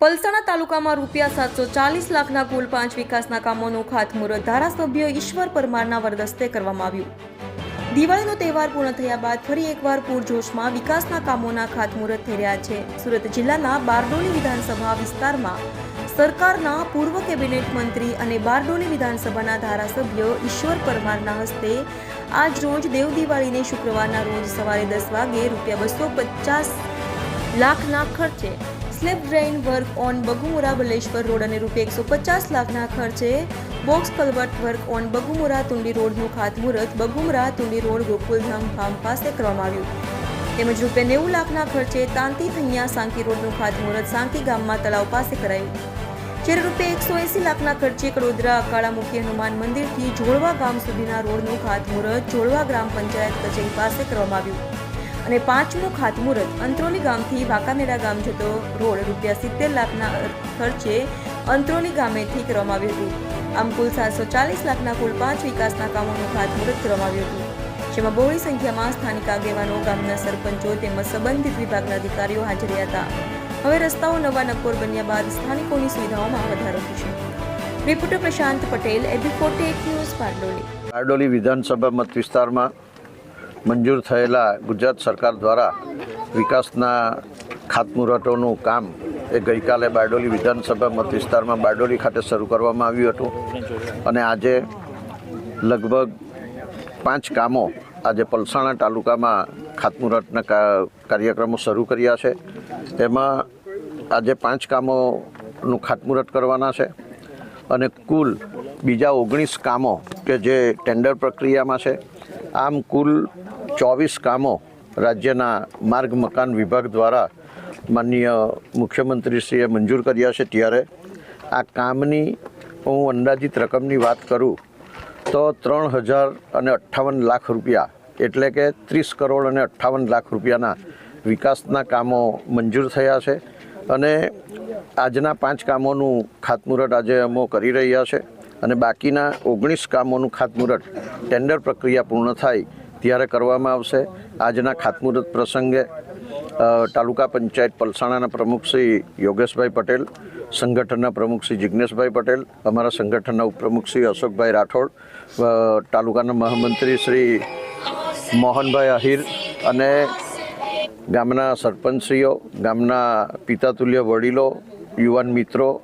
પલસાણા તાલુકામાં રૂપિયા સાતસો ચાલીસ લાખના કુલ પાંચ વિકાસના કામોનું ખાતમુહૂર્ત ધારાસભ્ય ઈશ્વર પરમારના વરદસ્તે કરવામાં આવ્યું. દિવાળીનો તહેવાર પૂર્ણ થયા બાદ ફરી એકવાર પૂરજોશમાં વિકાસના કામોના ખાતમુહૂર્ત થઈ રહ્યા છે. સુરત જિલ્લાના બારડોલી વિધાનસભા વિસ્તારમાં સરકારના પૂર્વ કેબિનેટ મંત્રી અને બારડોલી વિધાનસભાના ધારાસભ્ય ઈશ્વર પરમારના હસ્તે આજ રોજ દેવ દિવાળીને શુક્રવારના રોજ સવારે દસ વાગે રૂપિયા બસો પચાસ લાખના ખર્ચે slab drain work on Bagumura Baleshwar road અને રૂપિયા એકસો પચાસ લાખના ખર્ચે box culvert work on Bagumura Tundi રોડનું ખાતમુહૂર્ત બગુમરા તુંડી રોડ ગોકુલધામ ફાર્મ પાસે કરવામાં આવ્યું. તેમજ રૂપિયા નેવું લાખના ખર્ચે તાંતી થૈયા સાંકી રોડનું ખાતમુહૂર્ત સાંકી ગામમાં તળાવ પાસે કરાયું. જ્યારે રૂપિયા એકસો એંસી લાખના ખર્ચે કડોદરા અકાળામુખી હનુમાન મંદિરથી જોળવા ગામ સુધીના રોડનું ખાતમુહૂર્ત જોડવા ગ્રામ પંચાયત કચેરી પાસે કરવામાં આવ્યું. અને પાંચમું ખાતમુહૂર્ત. અંત્રોલી ગામથી વાંકાનેરા ગામ જતો રોડ રૂપિયા સિત્તેર લાખના ખર્ચે અંત્રોલી ગામેથી કરવામાં આવ્યું હતું. આમ કુલ સાતસો ચાલીસ લાખના કુલ પાંચ વિકાસના કામોનું ખાતમુહૂર્ત કરવામાં આવ્યું હતું. જેમાં બહોળી સંખ્યામાં સ્થાનિક આગેવાનો, ગામના સરપંચો તેમજ સંબંધિત વિભાગના અધિકારીઓ હાજર હતા. હવે રસ્તાઓ નવા નકોર બન્યા બાદ સ્થાનિકોની સુવિધાઓમાં વધારો થશે reporter Prashant Patel, A B forty news, Bardoli. Bardoli વિધાનસભા મત વિસ્તારમાં મંજૂર થયેલા ગુજરાત સરકાર દ્વારા વિકાસના ખાતમુહૂર્તોનું કામ એ ગઈકાલે બારડોલી વિધાનસભા મત વિસ્તારમાં બારડોલી ખાતે શરૂ કરવામાં આવ્યું હતું. અને આજે લગભગ પાંચ કામો આજે પલસાણા તાલુકામાં ખાતમુહૂર્તના કાર્યક્રમો શરૂ કર્યા છે. એમાં આજે પાંચ કામોનું ખાતમુહૂર્ત કરવાના છે. અને કુલ બીજા ઓગણીસ કામો કે જે ટેન્ડર પ્રક્રિયામાં છે આમ કુલ ચોવીસ કામો રાજ્યના માર્ગ મકાન વિભાગ દ્વારા માનનીય મુખ્યમંત્રીશ્રીએ મંજૂર કર્યા છે. ત્યારે આ કામની હું અંદાજિત રકમની વાત કરું તો ત્રણ હજાર અને અઠ્ઠાવન લાખ રૂપિયા, એટલે કે ત્રીસ કરોડ અને અઠ્ઠાવન લાખ રૂપિયાના વિકાસના કામો મંજૂર થયા છે. અને આજના પાંચ કામોનું ખાતમુહૂર્ત આજે અમો કરી રહ્યા છે. અને બાકીના ઓગણીસ કામોનું ખાતમુહૂર્ત ટેન્ડર પ્રક્રિયા પૂર્ણ થાય ત્યારે કરવામાં આવશે. આજના ખાતમુહૂર્ત પ્રસંગે તાલુકા પંચાયત પલસાણાના પ્રમુખ શ્રી યોગેશભાઈ પટેલ, સંગઠનના પ્રમુખ શ્રી જિજ્ઞેશભાઈ પટેલ, અમારા સંગઠનના ઉપપ્રમુખ શ્રી અશોકભાઈ રાઠોડ તાલુકાના મહામંત્રી શ્રી મોહનભાઈ આહિર અને ગામના સરપંચશ્રીઓ, ગામના પિતાતુલ્ય વડીલો, યુવાન મિત્રો